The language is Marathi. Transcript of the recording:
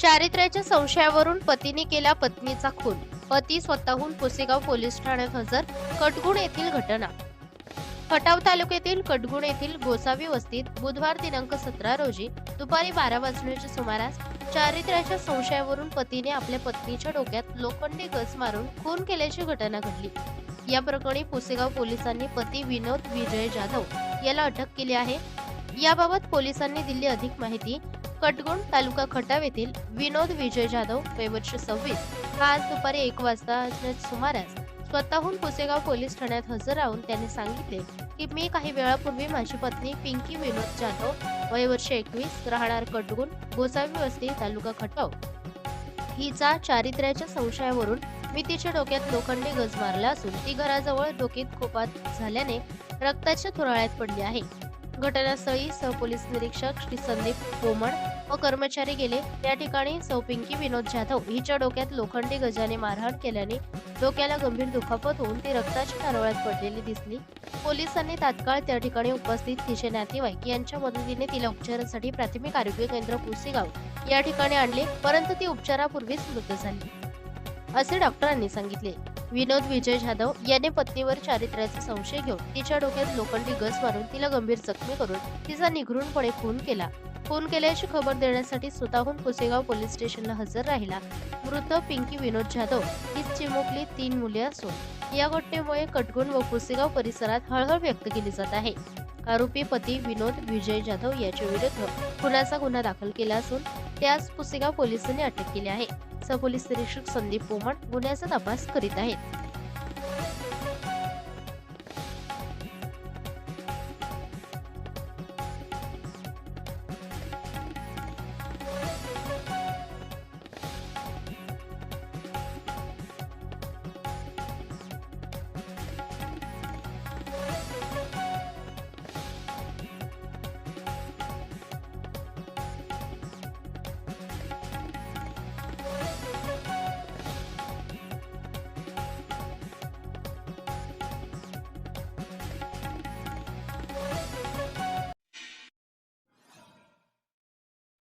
चारित्र्याच्या संशयावरून पतीने केला पत्नीचा खून. पती स्वतःहून पुसेगाव पोलीस ठाण्यात हजर कटगुण येथील घटना. खटाव तालुक्यातील कटगुण येथील गोसावी वस्तीत बुधवार दिनांक सतरा रोजी दुपारी बारा वाजण्याच्या सुमारास चारित्र्याच्या संशयावरून पतीने आपल्या पत्नीच्या डोक्यात लोखंडी गज मारून खून केल्याची घटना घडली. या प्रकरणी पुसेगाव पोलिसांनी पती विनोद विजय जाधव याला अटक केली आहे. याबाबत पोलिसांनी दिली अधिक माहिती कटगुण तालुका खटाव येथील विनोद विजय जाधव वयवर्ष सव्वीस. हा आज दुपारी एक वाजता सुमारास स्वतःहून पुसेगाव पोलीस ठाण्यात हजर राहून त्याने सांगितले की मी काही वेळापूर्वी माझी पत्नी पिंकी विनोद जाधव वयवर्ष एकवीस राहणार कटगुण गोसावी वस्ती तालुका खटाव. हिचा चारित्र्याच्या संशयावरून मी तिच्या डोक्यात लोखंडी गज मारला असून ती घराजवळ डोकीत खोपात झाल्याने रक्ताच्या थुराळ्यात पडली आहे. घटनास्थळी सहपोलीस निरीक्षक श्री संदीप पोमण व कर्मचारी गेले. त्या ठिकाणी सौपिंकी विनोद जाधव हिच्या डोक्यात लोखंडी गजाने मारहाण केल्याने डोक्याला गंभीर दुखापत होऊन ती रक्ताच्या नारळात पडलेली दिसली. पोलिसांनी तात्काळ त्या ठिकाणी उपस्थित तिचे नातेवाईक यांच्या मदतीने तिला उपचारासाठी प्राथमिक आरोग्य केंद्र पुसेगाव या ठिकाणी आणले परंतु ती उपचारापूर्वीच मृत झाली. असे डॉक्टरांनी सांगितले. विनोद विजय जाधव याने पत्नीवर चारित्र्याचा संशय घेऊन तिच्या डोक्यात लोखंडी गस मारून तिला गंभीर जखमी करून तिचा निघृणपणे खून केला. खून केल्याची खबर देण्यासाठी स्वतःहून पुसेगाव पोलीस स्टेशनला हजर राहिला. मृत पिंकी विनोद जाधव हीच चिमुकली तीन मुले असून या घटनेमुळे कटगुण व पुसेगाव परिसरात हळहळ व्यक्त केली जात आहे. आरोपी पती विनोद विजय जाधव याच्या विरुद्ध खुनाचा गुन्हा दाखल केला असून त्यास पुसेगाव पोलिसांनी अटक केली आहे. सहपोलीस निरीक्षक संदीप पोमण गुन्ह्याचा तपास करीत आहेत.